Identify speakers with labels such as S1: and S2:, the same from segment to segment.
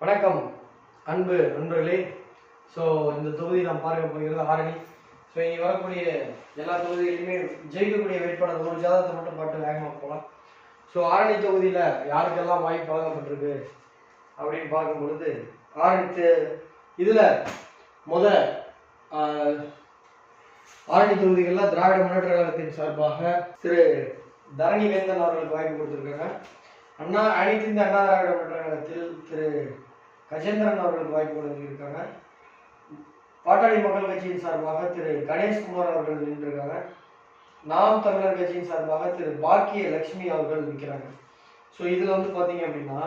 S1: வணக்கம் அன்பு நண்பர்களே. ஸோ இந்த தொகுதி நாம் பார்க்க போகிறது ஆரணி. ஸோ இனி வரக்கூடிய எல்லா தொகுதிகளிலுமே ஜெயிக்கக்கூடிய வேட்பாளர் ஒரு ஜாதகத்தை மட்டும் பாட்டு வேகமாக போகலாம் ஸோ ஆரணி தொகுதியில் யாருக்கெல்லாம் வாய்ப்பு வழங்கப்பட்டிருக்கு அப்படின்னு பார்க்கும் பொழுது ஆரணி இதில் முத ஆரணி தொகுதிகளில் திராவிட முன்னேற்ற கழகத்தின் சார்பாக திரு தரணி வேந்தன் அவர்களுக்கு வாய்ப்பு கொடுத்துருக்காங்க. அண்ணா அனைத்து இந்த அண்ணா திராவிட முன்னேற்ற கழகத்தில் திரு கஜேந்திரன் அவர்களுக்கு வாய்ப்பு இருக்காங்க பாட்டாளி மக்கள் கட்சியின் சார்பாக திரு கணேஷ்குமார் அவர்கள் நின்றிருக்காங்க. நாம் தமிழர் கட்சியின் சார்பாக திரு பாக்கிய லட்சுமி அவர்கள் நிற்கிறாங்க. ஸோ இதில் வந்து பார்த்தீங்க அப்படின்னா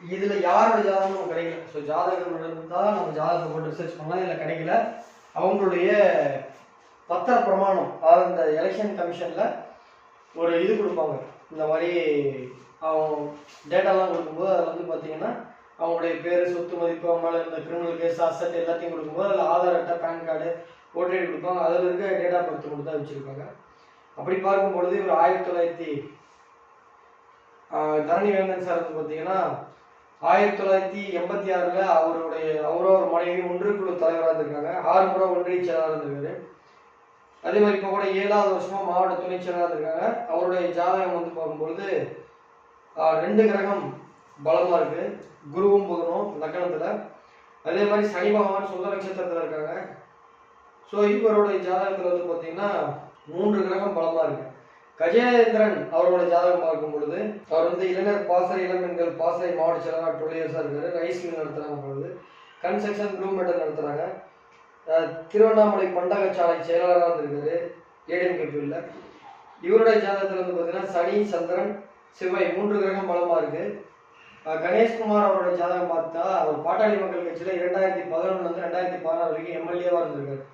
S1: இதில் யாரோட ஜாதகம் கிடைக்கல? ஸோ ஜாதகம் தான் நம்ம ஜாதகத்தை போட்டு ரிசர்ச் பண்ணலாம். இதில் கிடைக்கல. அவங்களுடைய பத்திர பிரமாணம் அதாவது இந்த எலெக்ஷன் கமிஷனில் ஒரு இது கொடுப்பாங்க. இந்த மாதிரி அவங்க டேட்டாலாம் கொடுக்கும்போது அதில் வந்து பார்த்தீங்கன்னா அவங்களுடைய பேர் சொத்து மதிப்பு அவங்க மேலே இந்த கிரிமினல் கேஸ் அசட் எல்லாத்தையும் கொடுக்கும்போது அதில் ஆதார் அட்டை பேன் கார்டு ஓட்டர் ஐடி கொடுப்பாங்க. அதில் இருக்க டேட்டா பர்த் மட்டும் தான் வச்சுருக்காங்க அப்படி பார்க்கும்பொழுது இவர் ஆயிரத்தி தொள்ளாயிரத்தி தரணி வேந்தன் சார் வந்து பார்த்தீங்கன்னா ஆயிரத்தி தொள்ளாயிரத்தி எண்பத்தி ஆறில் அவருடைய அவரோ ஒரு மனைவி குழு தலைவராக இருந்திருக்காங்க. ஆறு முறை ஒன்றிய செயலாளர் இருந்திருக்காரு அதே மாதிரி இப்போ கூட ஏழாவது வருஷமா மாவட்ட துணை செயலாளர் இருக்காங்க. அவருடைய ஜாதகம் வந்து பார்க்கும்பொழுது ரெண்டு கிரகம் பலமாக இருக்கு. குருவும் புதனும் லக்கணத்தில். அதே மாதிரி சனி பகவான் சொந்த நட்சத்திரத்தில் இருக்காங்க. ஸோ இவருடைய ஜாதகத்தில் வந்து பார்த்தீங்கன்னா மூன்று கிரகம் பலமாக இருக்கு. கஜேந்திரன் அவரோட ஜாதகம் பார்க்கும் பொழுது அவர் வந்து இளைஞர் பாசறை இளம்பெண்கள் பாசறை மாவட்ட செயலாளர் டுவெல் இயர்ஸாக இருக்காரு. ரைஸ் மில் பொழுது. கன்ஸ்ட்ரக்ஷன் ப்ளூ மெட்டல் நடத்துகிறாங்க திருவண்ணாமலை பண்டகச்சாலை செயலாளராக இருந்திருக்காரு ஏடிஎம் கேபியில் இவருடைய ஜாதகத்தில் வந்து பார்த்தீங்கன்னா சனி சந்திரன் செவ்வாய் மூன்று கிரகம் பலமாக இருக்கு. கணேஷ்குமார் அவருடைய ஜாதகம் பார்த்தா அவர் பாட்டாளி மக்கள் கட்சியில் இரண்டாயிரத்தி பதினொன்றுலேருந்து ரெண்டாயிரத்தி பதினாறு வரைக்கும் எம்எல்ஏவாக இருந்திருக்காரு.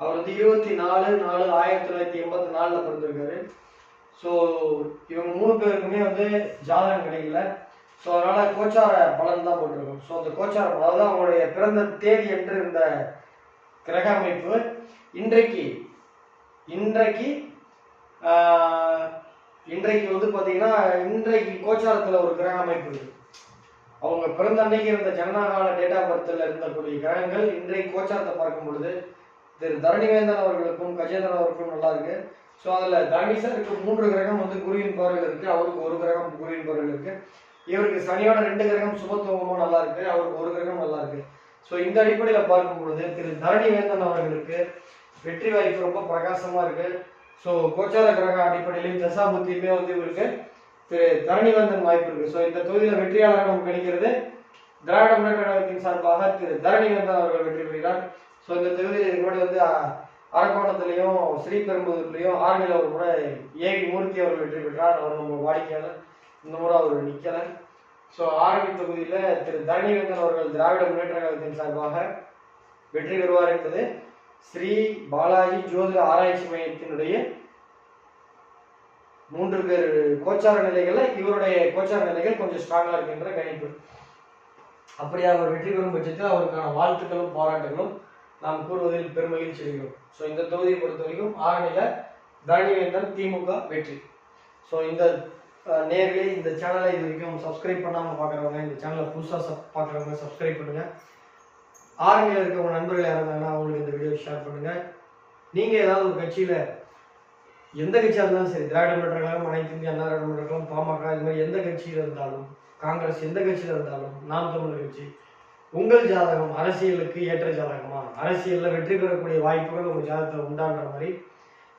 S1: அவர் வந்து இருபத்தி நாலு நாலு ஆயிரத்தி தொள்ளாயிரத்தி எண்பத்தி நாலில் பிறந்திருக்காரு. ஸோ இவங்க மூணு பேருக்குமே வந்து ஜாதகம் கிடைக்கல. ஸோ அதனால் கோச்சார பலன் தான் போட்டிருக்கோம். ஸோ அந்த கோச்சார பலன் தான் அவங்களுடைய பிறந்த தேதி என்று இருந்த கிரக அமைப்பு இன்றைக்கு இன்றைக்கு இன்றைக்கு வந்து பார்த்தீங்கன்னா இன்றைக்கு கோச்சாரத்தில் ஒரு கிரக அமைப்பு அவங்க பிறந்த அன்னைக்கு இருந்த ஜனநாகால டேட் ஆஃப் பர்த்தில் இருந்தக்கூடிய கிரகங்கள் இன்றைக்கு கோச்சாரத்தை பார்க்கும் பொழுது திரு தரணிவேந்தன் அவர்களுக்கும் கஜேந்திரன் அவர்களுக்கும் நல்லா இருக்கு. ஸோ அதில் தரணி சாருக்கு மூன்று கிரகம் வந்து குருவின் பார்வையில் இருக்கு. அவருக்கு ஒரு கிரகம் குருவின் பார்வையில் இருக்கு. இவருக்கு சனியோட ரெண்டு கிரகம் சுபத்துவமும் நல்லா இருக்கு. அவருக்கு ஒரு கிரகம் நல்லா இருக்கு. ஸோ இந்த அடிப்படையில் பார்க்கும் பொழுது திரு தரணிவேந்தன் அவர்களுக்கு வெற்றி வாய்ப்பு ரொம்ப பிரகாசமாக இருக்கு. ஸோ கோச்சார கிரக அடிப்படையிலையும் தசாபுத்தியுமே வந்து இவருக்கு திரு தரணிவேந்தன் வாய்ப்பு இருக்கு. ஸோ இந்த தொகுதியில் வெற்றியாளர் நமக்கு கிடைக்கிறது திராவிட முன்னேற்ற கழகத்தின் சார்பாக திரு தரணிவேந்தன் அவர்கள் வெற்றி பெறுகிறார். ஸோ இந்த தொகுதியில் இதுக்கு முன்னாடி வந்து அ- அரக்கோணத்துலையும் ஸ்ரீபெரும்புதூர்லையும் ஆரணியில் ஒரு முறை ஏவி மூர்த்தி அவர்கள் வெற்றி பெற்றார். அவர் நம்ம வாடிக்கையாளர். இந்த முறை அவர் நிற்கலை ஸோ ஆரணி தொகுதியில் திரு தரணிவேந்தன் அவர்கள் திராவிட முன்னேற்ற கழகத்தின் சார்பாக வெற்றி பெறுவார் என்பது ஸ்ரீ பாலாஜி ஜோதிட ஆராய்ச்சி மையத்தினுடைய மூன்று பேர் கோச்சார நிலைகளில் இவருடைய கோச்சார நிலைகள் கொஞ்சம் ஸ்ட்ராங்காக இருக்கின்ற கணிப்பு. அப்படி அவர் வெற்றி பெறும் பட்சத்தில் அவருக்கான வாழ்த்துக்களும் பாராட்டுகளும் நாம் கூறுவதில் பெருமகிழ்ச்சி செல்கிறோம் ஸோ இந்த தொகுதியை பொறுத்த வரைக்கும் ஆரணியில தரணிவேந்தன் திமுக வெற்றி. ஸோ இந்த நேர்களே இந்த சேனலை இது வரைக்கும் சப்ஸ்கிரைப் பண்ணாமல் பார்க்குறவங்க இந்த சேனலை புதுசாக சப் பார்க்குறவங்க சப்ஸ்கிரைப் பண்ணுங்கள் ஆர்மியில் இருக்க உங்கள் நண்பர்கள் யாராவது இருந்தாங்கன்னா அவங்களுக்கு இந்த வீடியோ ஷேர் பண்ணுங்கள் நீங்கள் ஏதாவது ஒரு கட்சியில் எந்த கட்சியாக இருந்தாலும் சரி திராவிட முன்னேற்ற கழகம் அனைத்து இந்திய அண்ணா திராவிட முன்னேற்ற கழகம் பாமக இது மாதிரி எந்த கட்சியில் இருந்தாலும் காங்கிரஸ் எந்த கட்சியில் இருந்தாலும் நாம் தமிழர் கட்சி உங்கள் ஜாதகம் அரசியலுக்கு ஏற்ற ஜாதகமா? அரசியலில் வெற்றி பெறக்கூடிய வாய்ப்புகள் உங்கள் ஜாதகத்தில் உண்டான்ற மாதிரி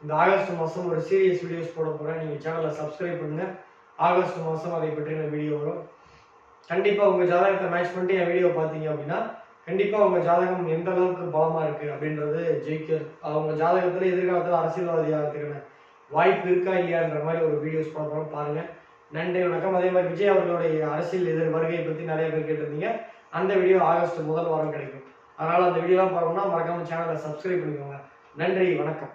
S1: இந்த ஆகஸ்ட் மாதம் ஒரு சீரியஸ் வீடியோஸ் போட போகிறேன் நீங்கள் சேனலை சப்ஸ்கிரைப் பண்ணுங்கள் ஆகஸ்ட் மாதம் அதை பற்றின வீடியோ வரும். கண்டிப்பாக உங்கள் ஜாதகத்தை மேட்ச் பண்ணிட்டு என் வீடியோ பார்த்தீங்க அப்படின்னா கண்டிப்பாக உங்கள் ஜாதகம் எந்த அளவுக்கு பலமாக இருக்குது அப்படின்றது ஜெயிக்கர் அவங்க ஜாதகத்தில் எதிர்காலத்தில் அரசியல்வாதி ஆகிறதுக்கான வாய்ப்பு இருக்கா இல்லையான்ற மாதிரி ஒரு வீடியோஸ் பார்க்குறோம் பாருங்கள் நன்றி வணக்கம். அதே மாதிரி விஜய் அவர்களுடைய அரசியல் எதிர் வருகையை பற்றி நிறைய பேர் கேட்டிருந்தீங்க. அந்த வீடியோ ஆகஸ்ட் முதல் வாரம் கிடைக்கும். அதனால் அந்த வீடியோலாம் பார்க்கணும்னா மறக்காம சேனலை சப்ஸ்கிரைப் பண்ணிக்கோங்க. நன்றி வணக்கம்.